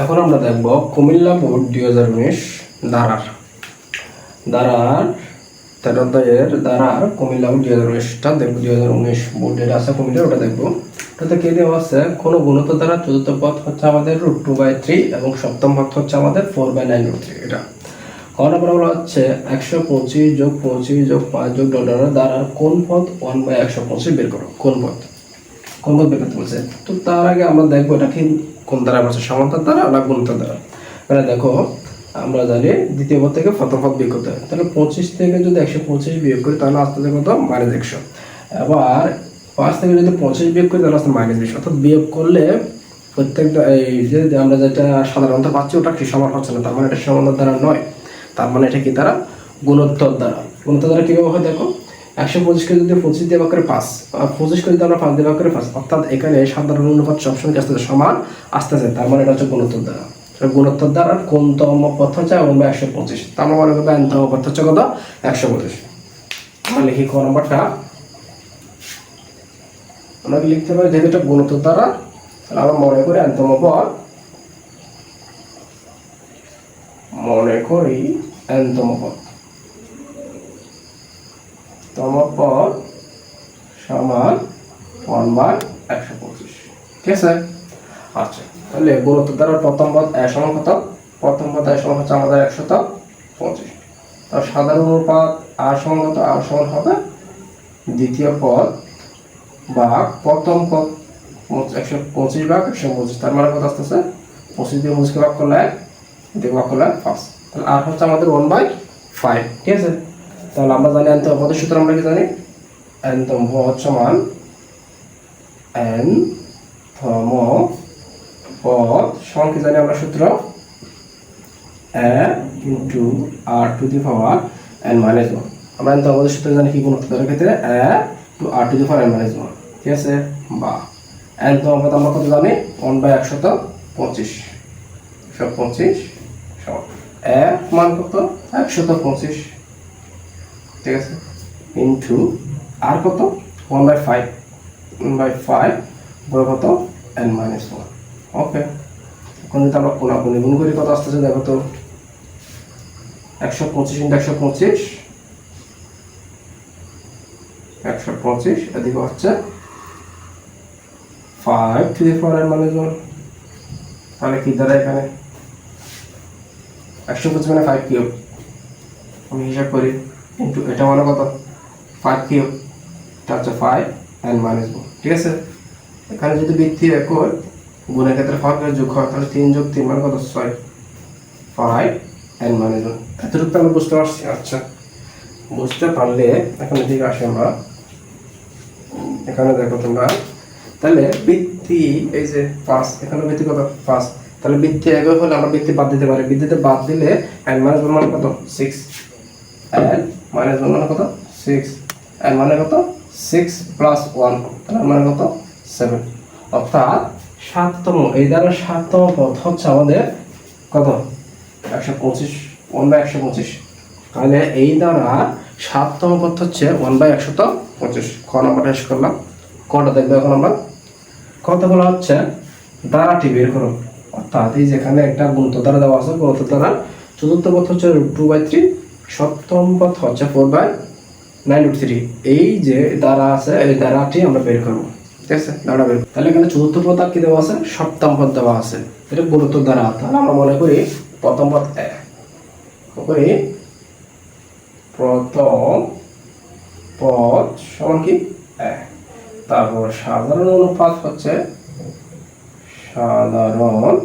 এখন আমরা দেখব কুমিল্লা বোর্ড দুই হাজার উনিশ ধারার। ধারার তেরো ধারার কুমিল্লা বোর্ড দুই হাজার উনিশটা দেখব, দুই হাজার উনিশ বোর্ড যেটা আছে কুমিল্লা ওটা দেখব। ওটাতে কে দেওয়া আছে? কোনো গুণত দ্বারা চতুর্থ পথ হচ্ছে আমাদের রুট টু বাই থ্রি এবং সপ্তম পথ হচ্ছে আমাদের four by nine route three এটা। ক নম্বর বলা হচ্ছে একশো পঁচিশ যোগ পঁচিশ যোগ পাঁচ যোগ ডলারের দ্বারা কোন পথ ওয়ান বাই একশো পঁচিশ বের করো? কোন পথ? পথ বের বলছে? তো তার আগে আমরা দেখব এটা কি, কোন দ্বারা বলছে, সমান্তর দ্বারা না গুণিত দ্বারা? মানে দেখো, আমরা জানি দ্বিতীয় পদ থেকে ফতফত বিয়োগ করতে হয়। তাহলে পঁচিশ থেকে যদি একশো পঁচিশ বিয়োগ করি, তাহলে আসতে হবে কত? মাইনাস একশো। আবার পাঁচ থেকে যদি পঁচিশ বিয়োগ করি, তাহলে আসতে মাইনাস বিশ অর্থাৎ বিয়োগ করলে প্রত্যেকটা, এই যে আমরা যেটা সাধারণত পাচ্ছি, ওটা কি সমান হচ্ছে না? তার মানে এটা সমান্তর দ্বারা নয়। তার মানে এটা কি দ্বারা? গুণোত্তর দ্বারা। গুণোত্তর দ্বারা কীভাবে হয় দেখো? একশো পঁচিশকে যদি পঁচিশ দিয়ে ভাগ করে পাঁচ আর পঁচিশকে যদি আমরা পাঁচ দিয়ে ভাগ করে পাঁচ, অর্থাৎ এখানে সাধারণ অনুপাত সবসময় আসতে সমান আসতেছে। তার মানে এটা হচ্ছে গুণোত্তর দ্বারা। গুণোত্তর দ্বারা কোনতম পথ হচ্ছে? এবং একশো পঁচিশ। তার মানে মনে করবে এনতম পথ হচ্ছে কত? একশো পঁচিশ। আমরা লিখি ক নম্বরটা। আমরা লিখতে পারি? যেহেতু এটা গুণোত্তর দ্বারা, তাহলে আমরা মনে করি এনতম পথ। মনে করি এনতম পদ তম পদ সমান ওয়ান বাই একশো পঁচিশ। ঠিক আছে? আচ্ছা তাহলে গুণোত্তর দ্বারা প্রথম পদ সমান কত? প্রথম পদ সমান হচ্ছে আমাদের একশত পঁচিশ। তার সাধারণ অনুপাত আর সমান আর সমান হবে দ্বিতীয় পদ বা প্রথম পদ একশো পঁচিশ ভাগ একশো পঁচিশ। তার মানে কত আসতেছে? পঁচিশ দিয়ে পঁচিশকে ভাগ করলে এক দিয়ে ভাগ করলে ফার্স্ট তাহলে আর হচ্ছে আমাদের ওয়ান বাই ফাইভ ঠিক আছে? তাহলে আমরা জানি এনতম পদের সূত্র আমরা কি জানি? এনতম পদ সমান এন থম পদ। সমান কি জানি আমরা সূত্র? A into r to the power n minus one. আমরা এনতম পদের সূত্র জানি কি গুণ তাদের ক্ষেত্রে a to r to the power n minus one. ঠিক আছে? বা এনতম পদ আমরা কত জানি? ওয়ান বাই একশত পঁচিশ। একশো পঁচিশ সমান। এক মান কত? একশত পঁচিশ। ঠিক আছে? ইন্টু আর কত? One by five one by five বড় কত? এন মাইনাস ওয়ান ওকে এখন যদি আমরা কোনাকুনি গুণ করি, কত আসতেছে দেখো তো? একশো পঁচিশ ইন্টু একশো পঁচিশ একশো পঁচিশ, এদিকে হচ্ছে five the four n minus one তাহলে কি দাঁড়ায় এখানে? একশো পঁচিশ মানে ফাইভ কিউব। আমি হিসাব করি। কিন্তু এটা মানে কত? ফাইভ কিউব এটা হচ্ছে ফাইভ অ্যান্ড মাইনাস ওয়ান ঠিক আছে? এখানে যদি বৃদ্ধি একর গুণের ক্ষেত্রে ফাইভ যোগ হয়, তাহলে তিন যোগ তিন মানে কত? ছয়। ফাইভ অ্যান্ড মাইনাস ওয়ান এতটুকু তো আমরা বুঝতে পারছি। আচ্ছা বুঝতে পারলে এখন এদিকে আসি আমরা। এখানে দেখো তোমরা। তাহলে বৃত্তি, এই যে পাঁচ, এখানে বৃত্তি কত? পাঁচ। তাহলে বৃত্তি একই হলে আমরা বৃত্তি বাদ দিতে পারি। বৃত্তিতে বাদ দিলে এন মাইনাস ওয়ান মানে কত? সিক্স এন মাইনাস ওয়ান মানে কত? সিক্স। এন মানে কত? Six plus one. মানে কত? সেভেন। অর্থাৎ সাততম, এই দ্বারা সাততম পথ হচ্ছে আমাদের কত? একশো পঁচিশ ওয়ান বাই একশো পঁচিশ। তাহলে এই দ্বারা সাততম পথ হচ্ছে ওয়ান বাই একশত পঁচিশ। ক নাম্বারটা শেষ করলাম। কটা দেখব এখন আমরা? কতগুলো হচ্ছে? দ্বারাটি বের করো। অর্থাৎ এই যেখানে একটা গুণত দ্বারা দেওয়া আছে, গুণত দ্বারা চতুর্থ পথ হচ্ছে টু বাই থ্রি সপ্তম পথ হচ্ছে four by nine root three এই যে দ্বারা আছে, এই দ্বারাটি আমরা বের করব। ঠিক আছে? দ্বারা বের তাহলে এখানে চতুর্থ পথ আর কি দেওয়া আছে? সপ্তম পথ দেওয়া আছে। এটা গুণত দ্বারা। তাহলে আমরা মনে করি প্রথম পথ করি প্রথম পথ সমান কি? এক। তারপর সাধারণ অনুপাত হচ্ছে সাধারণ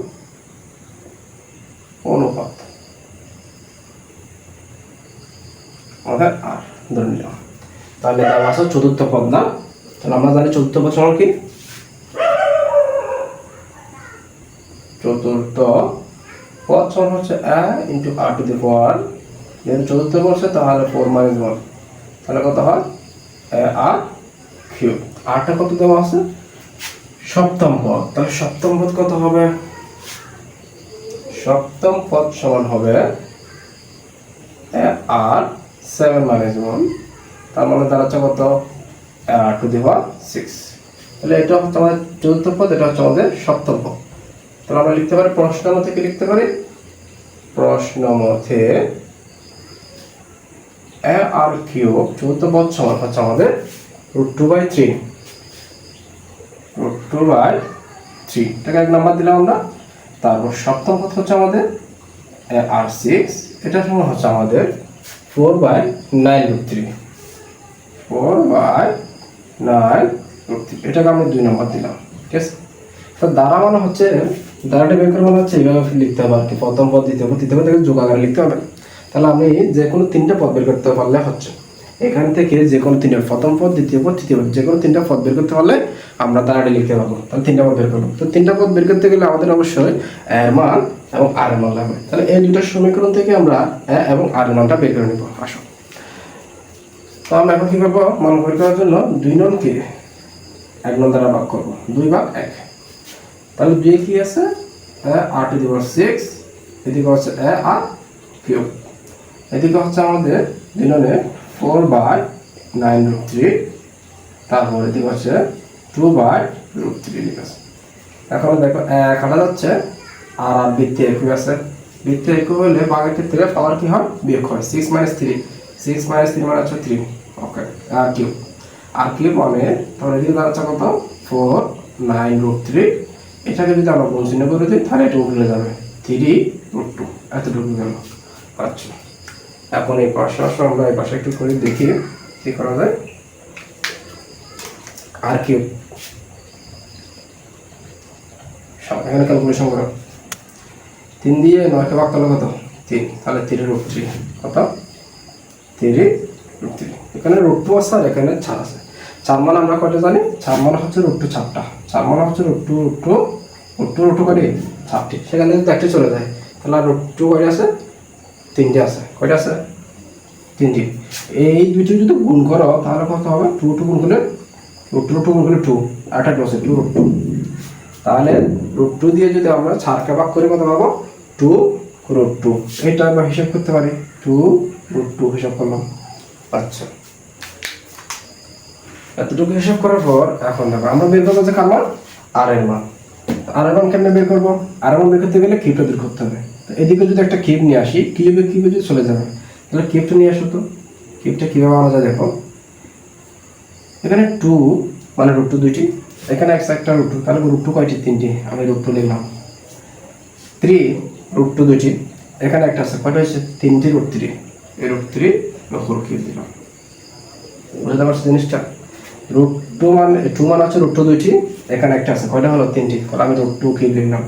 অনুপাত। আমাদের আর ধরে তাহলে তার আছে চতুর্থ পদ না? তাহলে আমরা জানি চতুর্থ পদ সমান কি? চতুর্থ পদ সমান হচ্ছে a into r to the পাওয়ার যেহেতু চতুর্থ পড়ছে তাহলে ফোর মাইনাস ওয়ান তাহলে কত হয়? এ আর কিউব আরটা কত দেওয়া আছে? সপ্তম পদ। তাহলে সপ্তম পদ কত হবে? সপ্তম পদ সমান হবে আর সেভেন মাইনাস ওয়ান তার মানে দাঁড়াচ্ছে কত টু দি পাওয়ার সিক্স তাহলে এটা হচ্ছে আমাদের চতুর্থ পদ, এটা হচ্ছে আমাদের সপ্তম পদ। তাহলে আমরা লিখতে পারি প্রশ্ন মতে কি লিখতে পারি? প্রশ্ন মতে এ আর কিউব চতুর্থ পদ সমান হচ্ছে আমাদের root two by three root two by three এটাকে এক নাম্বার দিলাম আমরা। তারপর সপ্তম পদ হচ্ছে আমাদের আর সিক্স এটা সমান হচ্ছে আমাদের four by nine root three. Four by nine root three. এটাকে আমরা দুই নম্বর দিলাম, ঠিক আছে? তো দ্বারা মানে হচ্ছে, দ্বারাটা বের করে মানে হচ্ছে এইভাবে লিখতে হবে আর কি প্রথম পদ, দ্বিতীয় পদ, তৃতীয় পদ যোগ আকারে লিখতে হবে। তাহলে আমি যে কোনো তিনটা পদ বের করতে পারলে হচ্ছে। এখান থেকে যে কোনো তিনটা প্রথম পদ, দ্বিতীয় পদ, তৃতীয় পদ, যে কোনো তিনটা পদ বের করতে পারলে আমরা দ্বারাটা লিখতে পারব। তাহলে তিনটা পদ বের করব তো তিনটা পদ বের করতে গেলে আমাদের অবশ্যই এর মান এবং আর এর মান লাগবে। তাহলে এই দুটো সমীকরণ থেকে আমরা এবং আর মানটা বের করে নেব। আসো। তো আমরা এখন কী করব? মান বের করার জন্য দুই ননকে এক নন দ্বারা ভাগ করব। দুই ভাগ এক। তাহলে দুই কি আছে? আর টু দি সিক্স এদিকে হচ্ছে এ আর কিউব। এদিকে হচ্ছে আমাদের দুই দিননে four by nine root three, তারপর এদিকে হচ্ছে টু বাই রুট থ্রি লিখে আছে। এখন দেখো এক কাটা যাচ্ছে, আর আর বৃত্তি একই আছে। বৃত্তি একই হলে বাঘের ক্ষেত্রে পাওয়ার কি হয়? বিয়োগ হয়। Six minus three six minus three মানে হচ্ছে three okay r cube r cube মানে তাহলে এদিকে দাঁড়াচ্ছে কত? ফোর নাইন রুট থ্রি এটাকে যদি আমরা গুণ চিহ্ন করে দিই, তাহলে এটা উঠে যাবে। থ্রি রুট টু এতটুকু গেল। এখন এই পাশে আসো, আমরা এই পাশে একটু করে দেখি কি করা যায়। আর সব এখানে ক্যালকুলেশন করো। তিন দিয়ে নয়কে ভাগ করলে কত? তিন। তাহলে তিন রুট থ্রি কত? থ্রি রুট থ্রি এখানে রুট টু আছে আর এখানে চার আছে। চার মানে আমরা কয়টা জানি? চার মানে হচ্ছে রুট টু চারটা। চার মানে হচ্ছে root two root two root two root two করে চারটি। সেখানে যদি একটা চলে যায়। তাহলে রুট টু কয়টা আছে? তিনটে আছে। কয়টা আছে? তিনটি। এই দুইটি যদি গুণ করো, তাহলে কত হবে? টু টু গুণ করলে রুট টু টু গুণ করলে টু টু আছে টু রুট টু তাহলে রুট টু দিয়ে যদি আমরা চারকে ভাগ করে কত পাবো? টু রুট টু এটা আমরা হিসাব করতে পারি। টু রুট টু হিসাব করলাম। আচ্ছা। এতটুকু হিসাব করার পর এখন দেখো, আমরা বের করব যে কার মান? আর এর মান। আর এর মান কেমনে বের করব? আর এর মান বের করতে গেলে কিউবটা দূর করতে হবে? এদিকে যদি একটা কিউব নিয়ে আসি কিউবে কিউবে যদি চলে যাবে, তাহলে কিউবটা নিয়ে আসো তো। কিউবটা কীভাবে আনা যায় দেখো। এখানে টু মানে রুট টু দুইটি। এখানে একশো একটা রুট টু তাহলে রুট টু কয়টি? তিনটি। আমি রুট টু লিখলাম। থ্রি রুট টু দুইটি। এখানে একটা আছে, কয়টা হয়েছে? তিনটি রুট থ্রি এই রুট থ্রি ফোর কিউব দিলাম। বুঝতে পারছ জিনিসটা? রুট টু মানে টু মানে হচ্ছে রুট টু দুইটি। এখানে একটা আছে, কয়টা হলো? তিনটি। তাহলে আমি রুট টু কিউব লিখলাম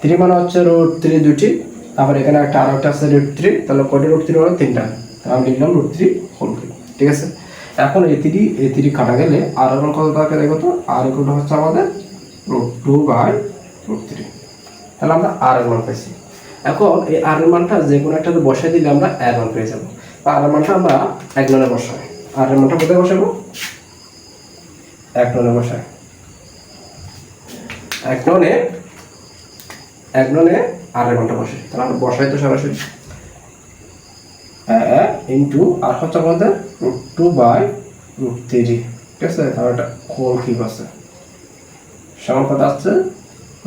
থ্রি মানে হচ্ছে রুট থ্রি দুটি, তারপর এখানে একটা আরও একটা আছে রুট থ্রি তাহলে কয়টা রুট থ্রি হলো তিনটা। আমি লিখলাম রুট থ্রি হোল কিউব ঠিক আছে? এখন এ থ্রি এ থ্রি কাটা গেলে আর এখন কত থাকে দেখো তো? আর ইকুয়াল হচ্ছে আমাদের root two by root three তাহলে আমরা আর মান পাইছি এখন এই আর মানটা যে কোনো একটাতে বসাই দিলে আমরা এর মান পেয়ে যাব। আর মানটা আমরা এক ননে বসাই। আর মানটা কোথায় বসাবো? এক ননে বসাই। এক ননে এক ননে আর এর মানটা বসাই তাহলে আমরা বসাই তো সরাসরি। ইন্টু আর হচ্ছে আমাদের root two by root three ঠিক আছে? তাহলে একটা হোল কিউব আছে। কত আসছে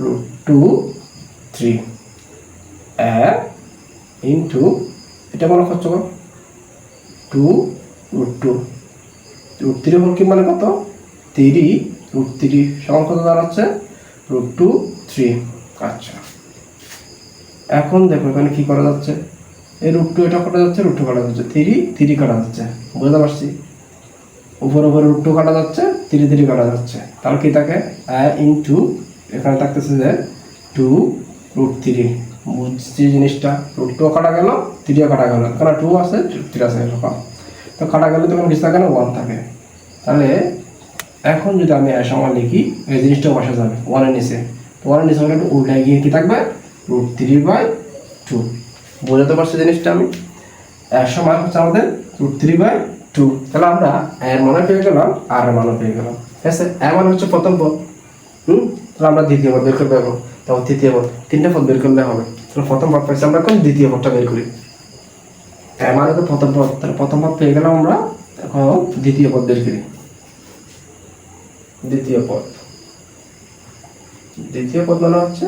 রুট টু থ্রি ইন্টু এটা মনে করছ two root two root three whole cube মানে কত? থ্রি রুট থ্রি সমান কত দাঁড়াচ্ছে রুট টু থ্রি আচ্ছা। এখন দেখো এখানে কি করা যাচ্ছে? এই রুট টু এটা কাটা যাচ্ছে? রুট টু কাটা যাচ্ছে। থ্রি থ্রি কাটা যাচ্ছে। বুঝতে পারছি? উপর, উপরে রুট টু কাটা যাচ্ছে থ্রি থ্রি কাটা যাচ্ছে। তাহলে কি থাকে? ইন টু এখানে থাকতেছে যে টু রুট থ্রি বুঝছি জিনিসটা? রুট টু কাটা গেল থ্রিও কাটা গেল। এখানে টু আছে? থ্রি আছে এরকম। তো কাটা গেলে তখন কিছু থাকে না ওয়ান থাকে। তাহলে এখন যদি আমি সময় লিখি, এই জিনিসটা বসা যাবে। ওয়ানের নিচে। তো ওয়ানের নিচে উল্টায় গিয়ে কি থাকবে? রুট থ্রি বাই টু বোঝাতে পারছি জিনিসটা আমি? একশো মান হচ্ছে আমাদের রুট থ্রি বাই টু তাহলে আমরা এর মানে পেয়ে গেলাম, আর এর মানও পেয়ে গেলাম। ঠিক আছে? এর মানে হচ্ছে প্রথম পদ। হুম? তাহলে আমরা দ্বিতীয় পদ বের করে পাবো। তখন তৃতীয় পদ। তিনটে পদ বের করলে হবে। তাহলে প্রথম পদ পাইছি। আমরা এখন দ্বিতীয় পদটা বের করি। এর মানে তো প্রথম পদ। তাহলে প্রথম পদ পেয়ে গেলাম আমরা। এখন দ্বিতীয় পদ বের করি। দ্বিতীয় পদ। দ্বিতীয় পদ মানে হচ্ছে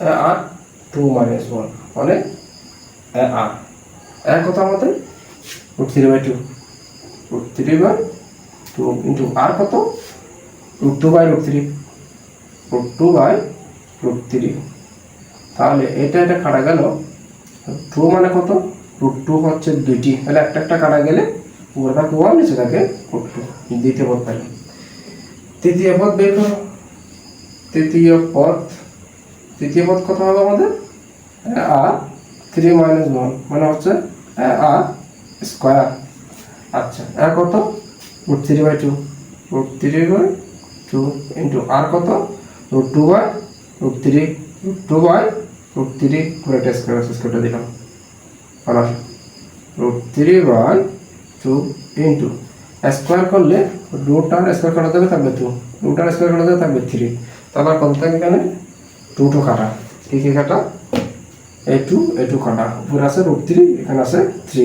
আর টু মাইনাস ওয়ান মানে আর। এক কথা আমাদের root three by two. Root three by two into r কত? Root two by root three. Root two by root three. তাহলে এটা এটা কাটা গেল। টু মানে কত? রুট টু হচ্ছে দুইটি। তাহলে একটা একটা কাটা গেলে উপরে থাকে ওয়ান, নিচে থাকে রুট টু। দ্বিতীয় পদ থাকে তৃতীয় পদ বের তৃতীয় পদ তৃতীয় পদ কত হবে আমাদের? আর থ্রি মাইনাস ওয়ান মানে হচ্ছে আর স্কোয়ার আচ্ছা আর কত? Root three by two root three by two into r কত? Root two by root three root two by root three করে স্কোয়ার স্কোয়ারটা দিলাম। আর root three by two into square করলে রুট আর স্কোয়ার করা যাবে থাকবে টু রুট আর square করা যাবে থাকবে থ্রি তারপর কত থাকে এখানে? টু টু কাটা। কি কি কাটা? এ টু এ টু কাটা। উপরে আছে রুট থ্রি এখানে আছে থ্রি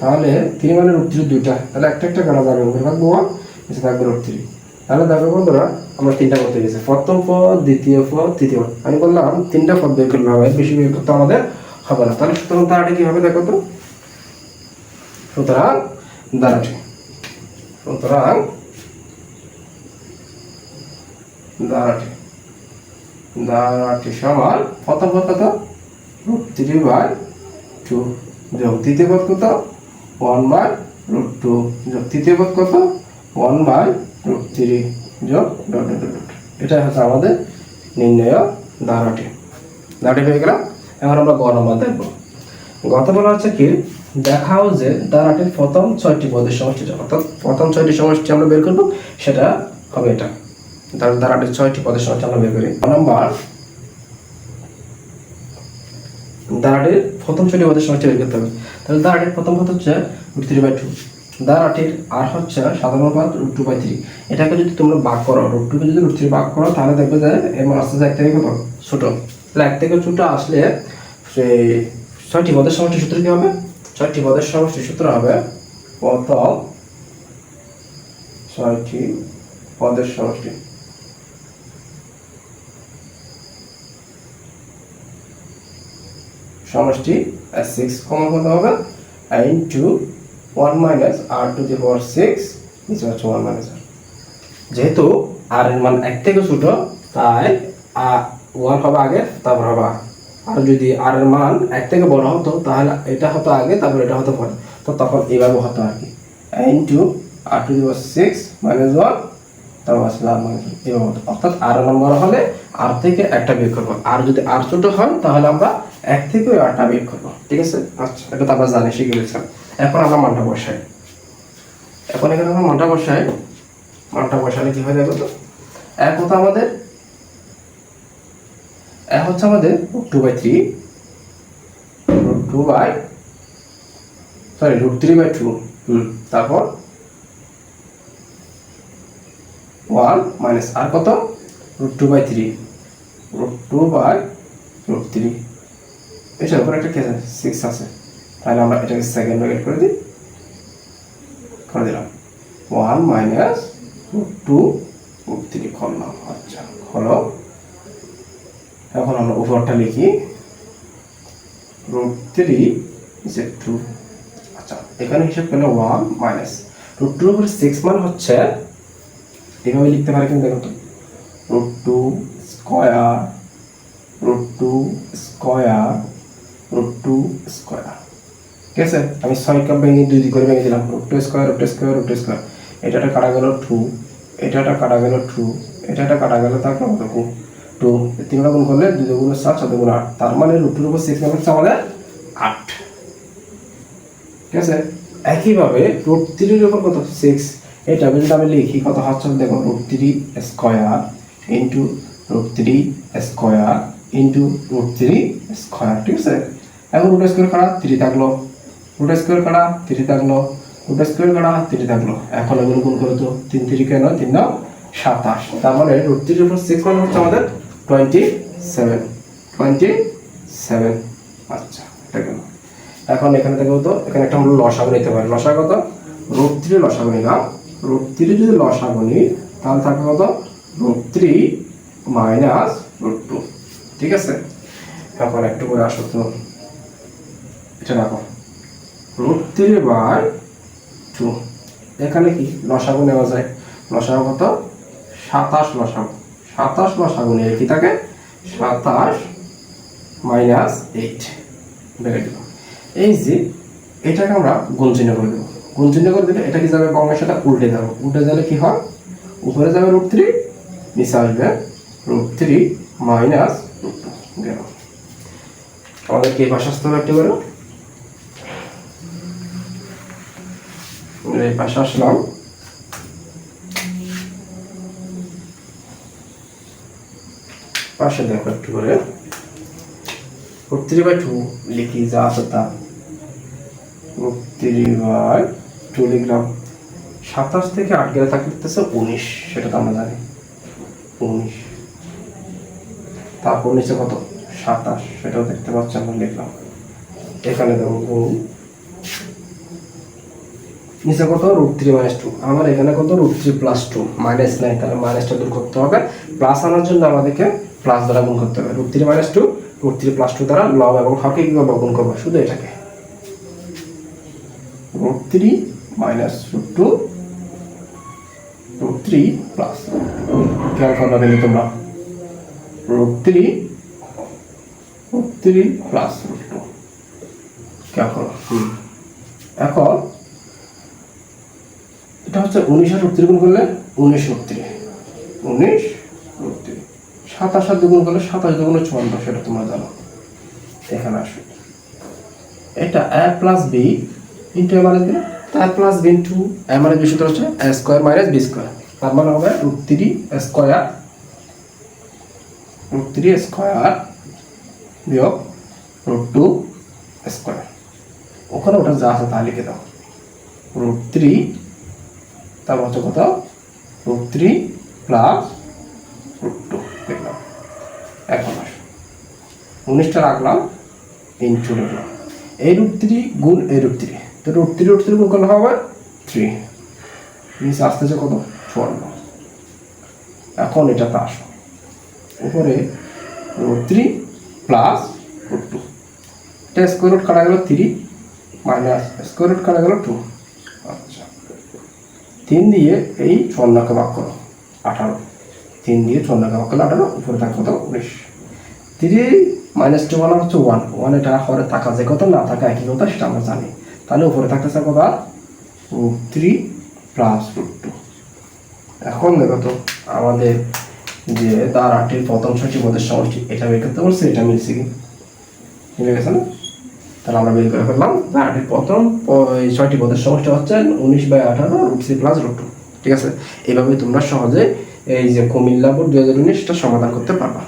তাহলে থ্রি মানে রুট থ্রি দুইটা। তাহলে একটা একটা কাটা যাবে। উপরে থাকবে ওয়ান নিচে থাকবে রুট থ্রি তাহলে দেখো বন্ধুরা, আমরা তিনটা করতে গেছে। প্রথম পদ, দ্বিতীয় পদ, তৃতীয় পদ। আমি বললাম তিনটা পদ বের করলে হবে। বেশি বের করতে আমাদের হবে না। তাহলে সুতরাং তারাটি কি হবে দেখো তো? সুতরাং দাঁড়াটি সুতরাং দাঁড়াটি দাঁড়াটি সমান প্রথম পদ কত? রুট থ্রি বাই টু যোগ তৃতীয় পদ কত? ওয়ান বাই রুট টু যোগ তৃতীয় পদ কত? ওয়ান বাই রুট থ্রি যোগ ডট ডট এটা হচ্ছে আমাদের নির্ণয় দাঁড়াটি দাঁড়াটি হয়ে গেলাম। এখন আমরা গ নম্বর দেখব। গত বলা হচ্ছে কি? দেখাও যে দাঁড়াটির প্রথম ছয়টি পদের সমষ্টিটা অর্থাৎ প্রথম ছয়টি সমষ্টি আমরা বের করব, সেটা হবে এটা। তাহলে দাঁড়াটির ছয়টি পদের সমষ্টি আমরা বের করি। নম্বর। দাঁড়াটির প্রথম ছয়টি পদের সমষ্টি বের করতে হবে। তাহলে দাঁড়াটির প্রথম পদ হচ্ছে রুট থ্রি বাই টু দাঁড়াটির আর হচ্ছে সাধারণ পদ রুট টু বাই থ্রি এটাকে যদি তোমরা ভাগ করো রুট টুকে যদি রুট থ্রি ভাগ করো, তাহলে দেখবে যে এর মান আসতে এক থেকে কত? ছোট। তাহলে এক থেকে ছোট আসলে সেই ছয়টি পদের সমষ্টি সূত্র কি হবে? ছয়টি পদের সমষ্টি সূত্র হবে প্রথম ছয়টি পদের সমষ্টি। সমষ্টি সিক্স কমন কত হবে। A in to one minus r to the power six নিচে হচ্ছে ওয়ান মাইনাস আর যেহেতু আর এর মান এক থেকে ছোট, তাই ওয়ান হবে আগে, তারপর হবে আর যদি আর এর মান এক থেকে বড় হতো, তাহলে এটা হতো আগে, তারপর এটা হতো পরে। তো তখন এইভাবে হতো আর কি। A in to r to the power six minus one তারপর আসলে আর মাইনাস এভাবে হতো। অর্থাৎ আর এর হলে আর থেকে একটা বের করব। আর যদি আর ছোট হয়, তাহলে আমরা এক থেকে ওই আটটা বের করব ঠিক আছে? আচ্ছা। এটা তো আমরা জানি শিখে গেছিলাম এখন আমরা মানটা বসাই। এখন এখানে আমরা মানটা বসাই। মানটা বসালে কি হয় দেখো তো এক হতো আমাদের এক হচ্ছে আমাদের two by three root two by sorry root three by two hmm তারপর ওয়ান মাইনাস আর কত? Root two by three root two by root three এটার উপর একটা কেস সিক্স আছে। তাহলে আমরা এটাকে সেকেন্ড ব্র্যাকেট করে দিই। করে দিলাম। ওয়ান মাইনাস টু থ্রি করলাম আচ্ছা হলো। এখন আমরা উপরটা লিখি। রুট থ্রি ইজ টু আচ্ছা এখানে হিসাব করলে ওয়ান মাইনাস রুট টুর উপরে সিক্স মান হচ্ছে এভাবে লিখতে পারি কিন্তু দেখো তো। Root two square root two square root two square ঠিক আছে? আমি ছয় কাপ ভেঙে দুই দুই করে ভেঙে দিলাম root two square root square root square এটা একটা কাটা গেল টু এটা একটা কাটা গেল টু এটা একটা কাটা গেল তারপর কত টু টু তিনটা গুণ করলে দুই গুণ সাত সাত গুণ আট। তার মানে রুট টুর উপর সিক্স মানে হচ্ছে আমাদের আট। ঠিক আছে? একইভাবে রুট থ্রির উপর কত? সিক্স এটা যদি আমি লিখি কত হচ্ছে? দেখো root three square into root three square into root three square ঠিক আছে? এখন রুট স্কোয়ার কাটা থ্রি থাকল। রুট স্কোয়ার কাটা থ্রি থাকল। রুট স্কোয়ার কাটা থ্রি থাকল। এখন এগুলো গুণ করে তো, তিন থ্রি কেন? তিন নাও সাতাশ। তার মানে রুট থ্রির উপর সিক্স মানে হচ্ছে আমাদের টোয়েন্টি সেভেন টোয়েন্টি সেভেন আচ্ছা এটা গেল। এখন এখানে দেখো তো, এখানে একটা আমরা লসাগু নিতে পারি। লসাগু কত? রুট থ্রি লসাগু নিলাম। রুট থ্রি যদি লসাগু নিই, তাহলে থাকবে কত? Root three minus root two ঠিক আছে? এখন একটু করে আসো তো। এটা রাখো। রুট থ্রি বাই টু এখানে কি? লসাগু নেওয়া যায়। লসাগু কত? সাতাশ লসাগু। সাতাশ লসাগু নিয়ে কি থাকে? সাতাশ মাইনাস এইট ব্রেকেট দিব এই যে এটাকে আমরা গুণ চিহ্ন করে দেবো। গুণ চিহ্ন করে দিলে এটা কি যাবে? কমের সাথে উল্টে যাবে। উল্টে গেলে কি হয়? উপরে যাবে রুট থ্রি নিচে আসবে root three minus root two গেল আমাদের কি পাশে আসতে হবে করে এই পাশে আসলাম পাশে দেখো একটু করে রুট থ্রি বাই টু লিখি যা আছে তা রুট বাই টু লিখলাম সাতাশ থেকে আট গেলে থাকতেছে উনিশ সেটা তো আমরা জানি উনিশ তারপর নিচে কত সাতাশ সেটাও দেখতে পাচ্ছি আমরা লিখলাম এখানে দেখো গুণ নিচে কত রুট থ্রি মাইনাস টু আমার এখানে কত root three plus two minus নাই তাহলে মাইনাসটা দূর করতে হবে। প্লাস আনার জন্য আমাদেরকে প্লাস দ্বারা গুণ করতে হবে। Root three minus two root three plus two দ্বারা লব এবং হকে কীভাবে গুণ করব? শুধু এটাকে। Root three minus root two root three plus খেয়াল করবে কিন্তু তোমরা। Root three root three plus root two খেয়াল করো। এখন এটা হচ্ছে উনিশ আর রুট গুণ করলে উনিশ রুট উনিশ রুট সাতাশ আর দুগুণ করলে সাতাশ দুগুণ চুয়ান্ন, সেটা তোমরা জানো। এখানে আসো। এটা a plus b into a minus b a plus b into a minus b সূত্র হচ্ছে? A square minus b square. তার মানে হবে root three square, root three square বিয়োগ রুট টু স্কোয়ার। ওখানে ওটা যা আছে তা লিখে দাও। রুট থ্রি তারপর হচ্ছে কত root three plus root two লিখলাম এখন আসো। উনিশটা রাখলাম ইন্টু লিখলাম এই রুট থ্রি গুণ এই রুট থ্রি তো রুট থ্রি রুট থ্রি গুণ করলে হবে থ্রি নিচে আসতেছে কত? চুয়ান্ন। এখন এটাতে আসো। উপরে root three plus root two এটা স্কোয়ার রুট কাটা গেল থ্রি মাইনাস স্কোয়ার রুট কাটা গেল টু তিন দিয়ে এই চুয়ান্নকে ভাগ করো, আঠারো। তিন দিয়ে চুয়ান্নকে ভাগ করলে আঠারো, উপরে থাকে কত? উনিশ। থ্রি মাইনাস টু মানে হচ্ছে ওয়ান ওয়ান এটা হরে থাকা যে কত না থাকা একই কথা, সেটা আমরা জানি। তাহলে উপরে থাকতেছে কত root three plus root two এখন দেখো তো, আমাদের যে তার আটটির প্রথম ছয়টি পদের সমষ্টি, এটা বের করতে বলছে, এটা মিলছে কি? মিলে গেছে না? তাহলে আমরা বের করে ফেললাম। যে আটটির প্রথম ছয়টি পদের সমষ্টি হচ্ছে উনিশ বাই আঠারো root three plus root two ঠিক আছে? এইভাবে তোমরা সহজে এই যে কুমিল্লা দু হাজার উনিশটা সমাধান করতে পারবা।